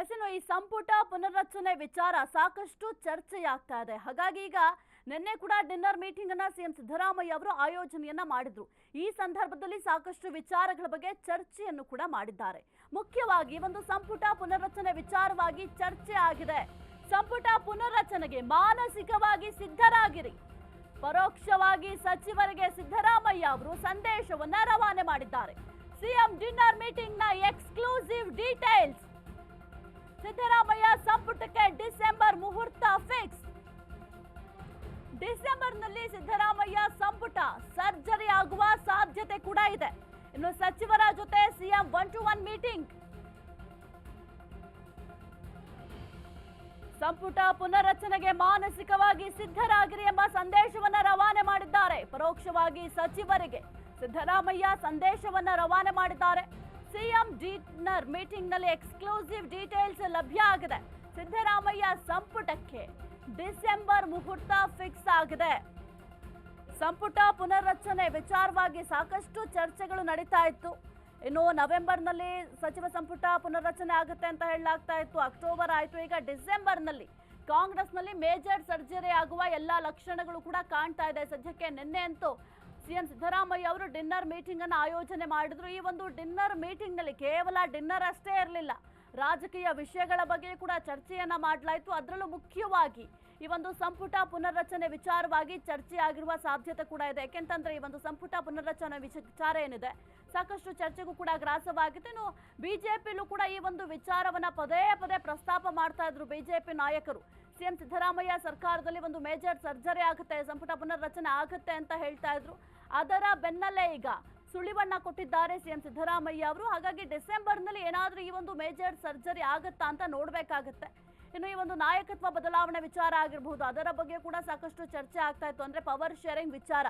S ಈ ಸಂಪುಟ ಪುನರ್ರಚನೆ ವಿಚಾರ ಸಾಕಷ್ಟು ಚರ್ಚೆಯಾಗ್ತಾ ಇದೆ. ಹಾಗಾಗಿ ಈಗ ನಿನ್ನೆ ಕೂಡ ಡಿನ್ನರ್ ಮೀಟಿಂಗ್ ಅನ್ನ ಸಿಎಂ ಸಿದ್ದರಾಮಯ್ಯ ಅವರು ಆಯೋಜನೆಯನ್ನ ಮಾಡಿದ್ರು. ಈ ಸಂದರ್ಭದಲ್ಲಿ ಸಾಕಷ್ಟು ವಿಚಾರಗಳ ಬಗ್ಗೆ ಚರ್ಚೆಯನ್ನು ಕೂಡ ಮಾಡಿದ್ದಾರೆ. ಮುಖ್ಯವಾಗಿ ಒಂದು ಸಂಪುಟ ಪುನರ್ರಚನೆ ವಿಚಾರವಾಗಿ ಚರ್ಚೆ ಆಗಿದೆ. ಸಂಪುಟ ಪುನರ್ರಚನೆಗೆ ಮಾನಸಿಕವಾಗಿ ಸಿದ್ಧರಾಗಿರಿ. ಪರೋಕ್ಷವಾಗಿ ಸಚಿವರಿಗೆ ಸಿದ್ದರಾಮಯ್ಯ ಅವರು ಸಂದೇಶವನ್ನ ರವಾನೆ ಮಾಡಿದ್ದಾರೆ. ಸಿಎಂ ಡಿನ್ನರ್ ಮೀಟಿಂಗ್ನ ಎಕ್ಸ್ಕ್ಲೂಸಿವ್ ಡೀಟೇಲ್ಸ್ ಸಿದ್ದರಾಮಯ್ಯ ಸಂಪುಟಕ್ಕೆ ಡಿಸೆಂಬರ್ ಮುಹೂರ್ತ ಫಿಕ್ಸ್. ಡಿಸೆಂಬರ್ನಲ್ಲಿ ಸಿದ್ದರಾಮಯ್ಯ ಸಂಪುಟ ಸರ್ಜರಿ ಆಗುವ ಸಾಧ್ಯತೆ ಕೂಡ ಇದೆ. ಇನ್ನು ಸಚಿವರ ಜೊತೆ CM one to one meeting. ಸಂಪುಟ ಪುನರಚನೆಗೆ ಮಾನಸಿಕವಾಗಿ ಸಿದ್ಧರಾಗಿರಿ ಎಂಬ ಸಂದೇಶವನ್ನ ರವಾನೆ ಮಾಡಿದ್ದಾರೆ. ಪರೋಕ್ಷವಾಗಿ ಸಚಿವರಿಗೆ ಸಿದ್ದರಾಮಯ್ಯ ಸಂದೇಶವನ್ನ ರವಾನೆ ಮಾಡಿದ್ದಾರೆ. ಸಿಎಂ ಡಿನ್ನರ್ ಮೀಟಿಂಗ್ನಲ್ಲಿ ಎಕ್ಸ್ಕ್ಲೂಸಿವ್ ಡೀಟೇಲ್ಸ್ ಲಭ್ಯ ಆಗಿದೆ. ಸಿದ್ದರಾಮಯ್ಯ ಸಂಪುಟಕ್ಕೆ ಡಿಸೆಂಬರ್ ಮುಹೂರ್ತ ಫಿಕ್ಸ್ ಆಗಿದೆ. ಸಂಪುಟ ಪುನರ್ರಚನೆ ವಿಚಾರವಾಗಿ ಸಾಕಷ್ಟು ಚರ್ಚೆಗಳು ನಡೀತಾ ಇತ್ತು. ಇನ್ನು ನವೆಂಬರ್ನಲ್ಲಿ ಸಚಿವ ಸಂಪುಟ ಪುನರ್ರಚನೆ ಆಗುತ್ತೆ ಅಂತ ಹೇಳಲಾಗ್ತಾ ಇತ್ತು. ಅಕ್ಟೋಬರ್ ಆಯಿತು. ಈಗ ಡಿಸೆಂಬರ್ನಲ್ಲಿ ಕಾಂಗ್ರೆಸ್ನಲ್ಲಿ ಮೇಜರ್ ಸರ್ಜರಿ ಆಗುವ ಎಲ್ಲ ಲಕ್ಷಣಗಳು ಕೂಡ ಕಾಣ್ತಾ ಇದೆ. ಸದ್ಯಕ್ಕೆ ನಿನ್ನೆ ಅಂತೂ ಸಿಎಂ ಸಿದ್ದರಾಮಯ್ಯ ಅವರು ಡಿನ್ನರ್ ಮೀಟಿಂಗ್ ಅನ್ನು ಆಯೋಜನೆ ಮಾಡಿದ್ರು. ಈ ಒಂದು ಡಿನ್ನರ್ ಮೀಟಿಂಗ್ನಲ್ಲಿ ಕೇವಲ ಡಿನ್ನರ್ ಅಷ್ಟೇ ಇರಲಿಲ್ಲ. ರಾಜಕೀಯ ವಿಷಯಗಳ ಬಗ್ಗೆ ಕೂಡ ಚರ್ಚೆಯನ್ನ ಮಾಡಲಾಯಿತು. ಅದರಲ್ಲೂ ಮುಖ್ಯವಾಗಿ ಈ ಒಂದು ಸಂಪುಟ ಪುನರ್ರಚನೆ ವಿಚಾರವಾಗಿ ಚರ್ಚೆ ಆಗಿರುವ ಸಾಧ್ಯತೆ ಕೂಡ ಇದೆ. ಯಾಕೆಂತಂದ್ರೆ ಈ ಒಂದು ಸಂಪುಟ ಪುನರ್ರಚನೆ ವಿಚ- ವಿಚಾರ ಏನಿದೆ, ಸಾಕಷ್ಟು ಚರ್ಚೆಗೂ ಕೂಡ ಗ್ರಾಸವಾಗಿತ್ತು. ಇನ್ನು ಬಿಜೆಪಿಲೂ ಕೂಡ ಈ ಒಂದು ವಿಚಾರವನ್ನ ಪದೇ ಪದೇ ಪ್ರಸ್ತಾಪ ಮಾಡ್ತಾ ಇದ್ರು ಬಿಜೆಪಿ ನಾಯಕರು. ಸಿಎಂ ಸಿದ್ದರಾಮಯ್ಯ ಸರ್ಕಾರದಲ್ಲಿ ಒಂದು ಮೇಜರ್ ಸರ್ಜರಿ ಆಗುತ್ತೆ, ಸಂಪುಟ ಪುನರ್ರಚನೆ ಆಗುತ್ತೆ ಅಂತ ಹೇಳ್ತಾ ಇದ್ರು. ಅದರ ಬೆನ್ನಲ್ಲೇ ಈಗ ಸುಳಿವನ್ನ ಕೊಟ್ಟಿದ್ದಾರೆ ಸಿಎಂ ಸಿದ್ದರಾಮಯ್ಯ ಅವರು. ಹಾಗಾಗಿ ಡಿಸೆಂಬರ್ನಲ್ಲಿ ಏನಾದರೂ ಈ ಒಂದು ಮೇಜರ್ ಸರ್ಜರಿ ಆಗುತ್ತಾ ಅಂತ ನೋಡ್ಬೇಕಾಗತ್ತೆ. ಇನ್ನು ಈ ಒಂದು ನಾಯಕತ್ವ ಬದಲಾವಣೆ ವಿಚಾರ ಆಗಿರಬಹುದು ಅದರ ಬಗ್ಗೆ ಕೂಡ ಸಾಕಷ್ಟು ಚರ್ಚೆ ಆಗ್ತಾ ಇತ್ತು ಅಂದ್ರೆ ಪವರ್ ಶೇರಿಂಗ್ ವಿಚಾರ.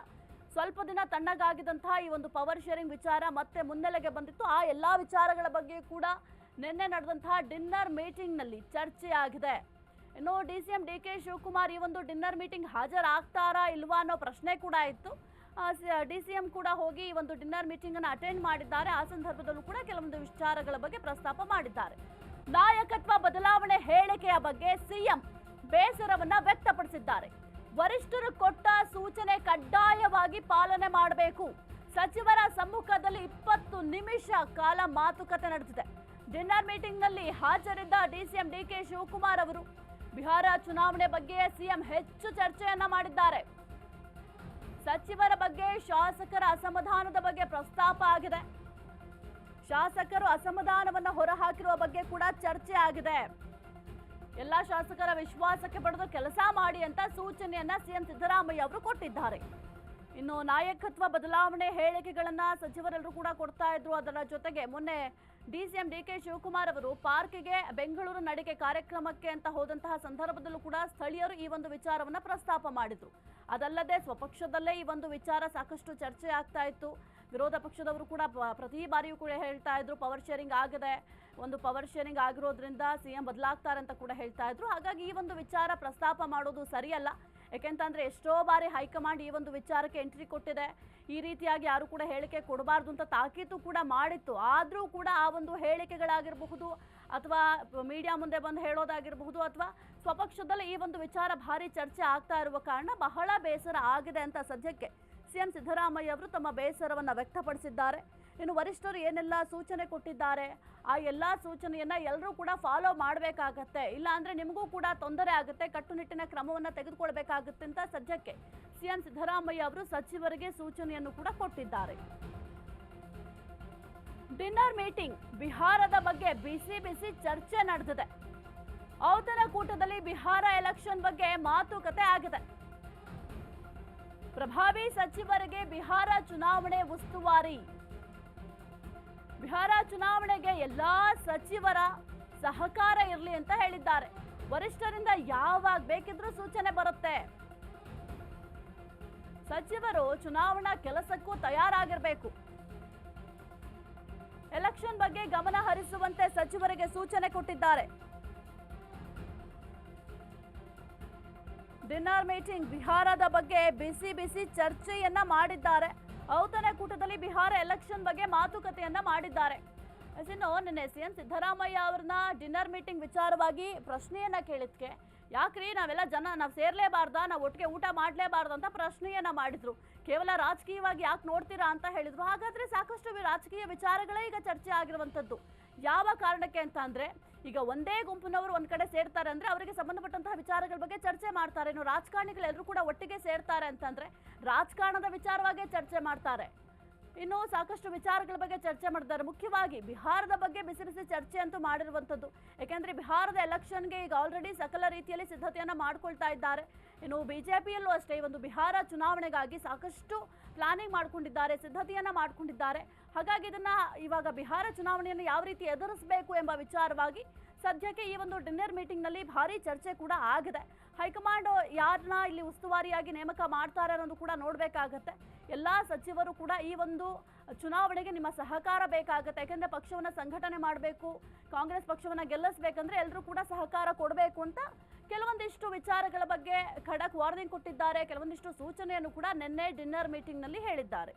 ಸ್ವಲ್ಪ ದಿನ ತಣ್ಣಗಾಗಿದ್ದಂತಹ ಈ ಒಂದು ಪವರ್ ಶೇರಿಂಗ್ ವಿಚಾರ ಮತ್ತೆ ಮುನ್ನೆಲೆಗೆ ಬಂದಿತ್ತು. ಆ ಎಲ್ಲಾ ವಿಚಾರಗಳ ಬಗ್ಗೆ ಕೂಡ ನಿನ್ನೆ ನಡೆದಂತಹ ಡಿನ್ನರ್ ಮೀಟಿಂಗ್ನಲ್ಲಿ ಚರ್ಚೆ ಆಗಿದೆ. ಇನ್ನು D C M D K Shivakumar ಈ ಒಂದು ಡಿನ್ನರ್ ಮೀಟಿಂಗ್ ಹಾಜರಾಗ್ತಾರಾ ಇಲ್ವಾ ಅನ್ನೋ ಪ್ರಶ್ನೆ ಕೂಡ ಇತ್ತು. ಡಿ ಸಿ ಎಂ ಕೂಡ ಹೋಗಿ ಈ ಒಂದು ಡಿನ್ನರ್ ಮೀಟಿಂಗ್ ಅನ್ನು ಅಟೆಂಡ್ ಮಾಡಿದ್ದಾರೆ. ಆ ಸಂದರ್ಭದಲ್ಲೂ ಕೂಡ ಕೆಲವೊಂದು ವಿಚಾರಗಳ ಬಗ್ಗೆ ಪ್ರಸ್ತಾಪ ಮಾಡಿದ್ದಾರೆ. ನಾಯಕತ್ವ ಬದಲಾವಣೆ ಹೇಳಿಕೆಯ ಬಗ್ಗೆ ಸಿಎಂ ಬೇಸರವನ್ನ ವ್ಯಕ್ತಪಡಿಸಿದ್ದಾರೆ. ವರಿಷ್ಠರು ಕೊಟ್ಟ ಸೂಚನೆ ಕಡ್ಡಾಯವಾಗಿ ಪಾಲನೆ ಮಾಡಬೇಕು. ಸಚಿವರ ಸಮ್ಮುಖದಲ್ಲಿ ಇಪ್ಪತ್ತು ನಿಮಿಷ ಕಾಲ ಮಾತುಕತೆ ನಡೆದಿದೆ. ಡಿನ್ನರ್ ಮೀಟಿಂಗ್ನಲ್ಲಿ ಹಾಜರಿದ್ದ ಡಿಸಿಎಂ ಡಿಕೆ ಶಿವಕುಮಾರ್ ಅವರು, ಬಿಹಾರ ಚುನಾವಣೆ ಬಗ್ಗೆ ಸಿಎಂ ಹೆಚ್ಚು ಚರ್ಚೆಯನ್ನ ಮಾಡಿದ್ದಾರೆ. ಸಚಿವರ ಬಗ್ಗೆ ಶಾಸಕರ ಅಸಮಾಧಾನದ ಬಗ್ಗೆ ಪ್ರಸ್ತಾಪ ಆಗಿದೆ. ಶಾಸಕರು ಅಸಮಾಧಾನವನ್ನು ಹೊರಹಾಕಿರುವ ಬಗ್ಗೆ ಕೂಡ ಚರ್ಚೆ ಆಗಿದೆ. ಎಲ್ಲ ಶಾಸಕರ ವಿಶ್ವಾಸಕ್ಕೆ ಪಡೆದು ಕೆಲಸ ಮಾಡಿ ಅಂತ ಸೂಚನೆಯನ್ನ ಸಿಎಂ ಸಿದ್ದರಾಮಯ್ಯ ಅವರು ಕೊಟ್ಟಿದ್ದಾರೆ. ಇನ್ನು ನಾಯಕತ್ವ ಬದಲಾವಣೆ ಹೇಳಿಕೆಗಳನ್ನ ಸಚಿವರೆಲ್ಲರೂ ಕೂಡ ಕೊಡ್ತಾ ಇದ್ರು. ಅದರ ಜೊತೆಗೆ ಮೊನ್ನೆ D C M D K Shivakumar ಅವರು ಪಾರ್ಕ್ಗೆ ಬೆಂಗಳೂರು ನಡಿಗೆ ಕಾರ್ಯಕ್ರಮಕ್ಕೆ ಅಂತ ಹೋದಂತಹ ಸಂದರ್ಭದಲ್ಲೂ ಕೂಡ ಸ್ಥಳೀಯರು ಈ ಒಂದು ವಿಚಾರವನ್ನ ಪ್ರಸ್ತಾಪ ಮಾಡಿದ್ರು. ಅದಲ್ಲದೆ ಸ್ವಪಕ್ಷದಲ್ಲೇ ಈ ಒಂದು ವಿಚಾರ ಸಾಕಷ್ಟು ಚರ್ಚೆ ಆಗ್ತಾ ಇತ್ತು. ವಿರೋಧ ಪಕ್ಷದವರು ಕೂಡ ಪ್ರತಿ ಬಾರಿಯೂ ಕೂಡ ಹೇಳ್ತಾ ಇದ್ರು ಪವರ್ ಶೇರಿಂಗ್ ಆಗಿದೆ. ಒಂದು ಪವರ್ ಶೇರಿಂಗ್ ಆಗಿರೋದ್ರಿಂದ ಸಿಎಂ ಬದಲಾಗ್ತಾರೆ ಅಂತ ಕೂಡ ಹೇಳ್ತಾ ಇದ್ರು. ಹಾಗಾಗಿ ಈ ಒಂದು ವಿಚಾರ ಪ್ರಸ್ತಾಪ ಮಾಡೋದು ಸರಿಯಲ್ಲ. ಯಾಕೆಂತಂದ್ರೆ ಎಷ್ಟೋ ಬಾರಿ ಹೈಕಮಾಂಡ್ ಈ ಒಂದು ವಿಚಾರಕ್ಕೆ ಎಂಟ್ರಿ ಕೊಟ್ಟಿದೆ. ಈ ರೀತಿಯಾಗಿ ಯಾರು ಕೂಡ ಹೇಳಿಕೆ ಕೊಡಬಾರ್ದು ಅಂತ ತಾಕೀತು ಕೂಡ ಮಾಡಿತ್ತು. ಆದರೂ ಕೂಡ ಆ ಒಂದು ಹೇಳಿಕೆಗಳಾಗಿರಬಹುದು ಅಥವಾ ಮೀಡಿಯಾ ಮುಂದೆ ಬಂದು ಹೇಳೋದಾಗಿರಬಹುದು ಅಥವಾ ಸ್ವಪಕ್ಷದಲ್ಲಿ ಈ ಒಂದು ವಿಚಾರ ಭಾರಿ ಚರ್ಚೆ ಆಗ್ತಾ ಇರುವ ಕಾರಣ ಬಹಳ ಬೇಸರ ಆಗಿದೆ ಅಂತ ಸದ್ಯಕ್ಕೆ ಸಿಎಂ ಸಿದ್ದರಾಮಯ್ಯ ಅವರು ತಮ್ಮ ಬೇಸರವನ್ನು ವ್ಯಕ್ತಪಡಿಸಿದ್ದಾರೆ. ಇನ್ನು ವರಿಷ್ಠರು ಏನೆಲ್ಲ ಸೂಚನೆ ಕೊಟ್ಟಿದ್ದಾರೆ? ಆ ಎಲ್ಲ ಸೂಚನೆಯನ್ನ ಎಲ್ಲರೂ ಕೂಡ ಫಾಲೋ ಮಾಡಬೇಕಾಗತ್ತೆ. ಇಲ್ಲಾಂದರೆ ನಿಮಗೂ ಕೂಡ ತೊಂದರೆ ಆಗುತ್ತೆ. ಕಟ್ಟುನಿಟ್ಟಿನ ಕ್ರಮವನ್ನು ತೆಗೆದುಕೊಳ್ಬೇಕಾಗುತ್ತೆ ಅಂತ ಸದ್ಯಕ್ಕೆ ಸಿಎಂ ಸಿದ್ದರಾಮಯ್ಯ ಅವರು ಸಚಿವರಿಗೆ ಸೂಚನೆಯನ್ನು ಕೂಡ ಕೊಟ್ಟಿದ್ದಾರೆ. ಡಿನ್ನರ್ ಮೀಟಿಂಗ್ ಬಿಹಾರದ ಬಗ್ಗೆ ಬಿಸಿ ಬಿಸಿ ಚರ್ಚೆ ನಡೆದಿದೆ. ಔತಣಕೂಟದಲ್ಲಿ ಬಿಹಾರ ಎಲೆಕ್ಷನ್ ಬಗ್ಗೆ ಮಾತುಕತೆ ಆಗಿದೆ. ಪ್ರಭಾವಿ ಸಚಿವರಿಗೆ ಬಿಹಾರ ಚುನಾವಣೆ ಉಸ್ತುವಾರಿ. ಬಿಹಾರ ಚುನಾವಣೆಗೆ ಎಲ್ಲಾ ಸಚಿವರ ಸಹಕಾರ ಇರಲಿ ಅಂತ ಹೇಳಿದ್ದಾರೆ. ವರಿಷ್ಠರಿಂದ ಯಾವಾಗ ಬೇಕಿದ್ರೂ ಸೂಚನೆ ಬರುತ್ತೆ. ಸಚಿವರು ಚುನಾವಣಾ ಕೆಲಸಕ್ಕೂ ತಯಾರಾಗಿರಬೇಕು. ಎಲೆಕ್ಷನ್ ಬಗ್ಗೆ ಗಮನ ಹರಿಸುವಂತೆ ಸಚಿವರಿಗೆ ಸೂಚನೆ ಕೊಟ್ಟಿದ್ದಾರೆ. ಡಿನ್ನರ್ ಮೀಟಿಂಗ್ ಬಿಹಾರದ ಬಗ್ಗೆ ಬಿಸಿ ಬಿಸಿ ಚರ್ಚೆಯನ್ನ ಮಾಡಿದ್ದಾರೆ. ಔತಣಕೂಟದಲ್ಲಿ ಬಿಹಾರ ಎಲೆಕ್ಷನ್ ಬಗ್ಗೆ ಮಾತುಕತೆಯನ್ನ ಮಾಡಿದ್ದಾರೆ. ಇನ್ನು ನಿನ್ನೆ ಸಿ ಎಂ ಸಿದ್ದರಾಮಯ್ಯ ಅವ್ರನ್ನ ಡಿನ್ನರ್ ಮೀಟಿಂಗ್ ವಿಚಾರವಾಗಿ ಪ್ರಶ್ನೆಯನ್ನ ಕೇಳಿದ್ಕೆ. ಯಾಕ್ರಿ ನಾವೆಲ್ಲ ಜನ ನಾವು ಸೇರ್ಲೇಬಾರ್ದ? ನಾವು ಒಟ್ಟಿಗೆ ಊಟ ಮಾಡಲೇಬಾರ್ದು ಅಂತ ಪ್ರಶ್ನೆಯನ್ನ ಮಾಡಿದ್ರು. ಕೇವಲ ರಾಜಕೀಯವಾಗಿ ಯಾಕೆ ನೋಡ್ತೀರಾ ಅಂತ ಹೇಳಿದ್ರು. ಹಾಗಾದ್ರೆ ಸಾಕಷ್ಟು ರಾಜಕೀಯ ವಿಚಾರಗಳೇ ಈಗ ಚರ್ಚೆ ಆಗಿರುವಂಥದ್ದು ಯಾವ ಕಾರಣಕ್ಕೆ ಅಂತ ಅಂದರೆ, ಈಗ ಒಂದೇ ಗುಂಪಿನವರು ಒಂದು ಕಡೆ ಸೇರ್ತಾರೆ ಅಂದ್ರೆ ಅವರಿಗೆ ಸಂಬಂಧಪಟ್ಟಂತಹ ವಿಚಾರಗಳ ಬಗ್ಗೆ ಚರ್ಚೆ ಮಾಡ್ತಾರೆ. ಇನ್ನು ರಾಜಕಾರಣಿಗಳೆಲ್ಲರೂ ಕೂಡ ಒಟ್ಟಿಗೆ ಸೇರ್ತಾರೆ ಅಂತಂದ್ರೆ ರಾಜಕಾರಣದ ವಿಚಾರವಾಗೇ ಚರ್ಚೆ ಮಾಡ್ತಾರೆ. ಇನ್ನು ಸಾಕಷ್ಟು ವಿಚಾರಗಳ ಬಗ್ಗೆ ಚರ್ಚೆ ಮಾಡಿದ್ದಾರೆ ಮುಖ್ಯವಾಗಿ ಬಿಹಾರದ ಬಗ್ಗೆ ಬಿಸಿ ಬಿಸಿ ಚರ್ಚೆ ಅಂತೂ ಮಾಡಿರುವಂಥದ್ದು. ಯಾಕೆಂದರೆ ಬಿಹಾರದ ಎಲೆಕ್ಷನ್ಗೆ ಈಗ ಆಲ್ರೆಡಿ ಸಕಲ ರೀತಿಯಲ್ಲಿ ಸಿದ್ಧತೆಯನ್ನು ಮಾಡಿಕೊಳ್ತಾ ಇದ್ದಾರೆ. ಇನ್ನು ಬಿಜೆಪಿಯಲ್ಲೂ ಅಷ್ಟೇ ಒಂದು ಬಿಹಾರ ಚುನಾವಣೆಗಾಗಿ ಸಾಕಷ್ಟು ಪ್ಲಾನಿಂಗ್ ಮಾಡಿಕೊಂಡಿದ್ದಾರೆ, ಸಿದ್ಧತೆಯನ್ನು ಮಾಡಿಕೊಂಡಿದ್ದಾರೆ. ಹಾಗಾಗಿ ಇದನ್ನು ಇವಾಗ ಬಿಹಾರ ಚುನಾವಣೆಯನ್ನು ಯಾವ ರೀತಿ ಎದುರಿಸಬೇಕು ಎಂಬ ವಿಚಾರವಾಗಿ ಸದ್ಯಕ್ಕೆ ಈ ಒಂದು ಡಿನ್ನರ್ ಮೀಟಿಂಗ್ನಲ್ಲಿ ಭಾರಿ ಚರ್ಚೆ ಕೂಡ ಆಗಿದೆ. ಹೈಕಮಾಂಡ್ ಯಾರನ್ನ ಇಲ್ಲಿ ಉಸ್ತುವಾರಿಯಾಗಿ ನೇಮಕ ಮಾಡ್ತಾರೆ ಅನ್ನೋದು ಕೂಡ ನೋಡಬೇಕಾಗತ್ತೆ. ಎಲ್ಲ ಸಚಿವರು ಕೂಡ ಈ ಒಂದು ಚುನಾವಣೆಗೆ ನಿಮ್ಮ ಸಹಕಾರ ಬೇಕಾಗುತ್ತೆ. ಯಾಕೆಂದರೆ ಪಕ್ಷವನ್ನ ಸಂಘಟನೆ ಮಾಡಬೇಕು, ಕಾಂಗ್ರೆಸ್ ಪಕ್ಷವನ್ನ ಗೆಲ್ಲಿಸ್ಬೇಕಂದ್ರೆ ಎಲ್ಲರೂ ಕೂಡ ಸಹಕಾರ ಕೊಡಬೇಕು ಅಂತ ಕೆಲವೊಂದಿಷ್ಟು ವಿಚಾರಗಳ ಬಗ್ಗೆ ಖಡಕ್ ವಾರ್ನಿಂಗ್ ಕೊಟ್ಟಿದ್ದಾರೆ. ಕೆಲವೊಂದಿಷ್ಟು ಸೂಚನೆಯನ್ನು ಕೂಡ ನಿನ್ನೆ ಡಿನ್ನರ್ ಮೀಟಿಂಗ್ನಲ್ಲಿ ಹೇಳಿದ್ದಾರೆ.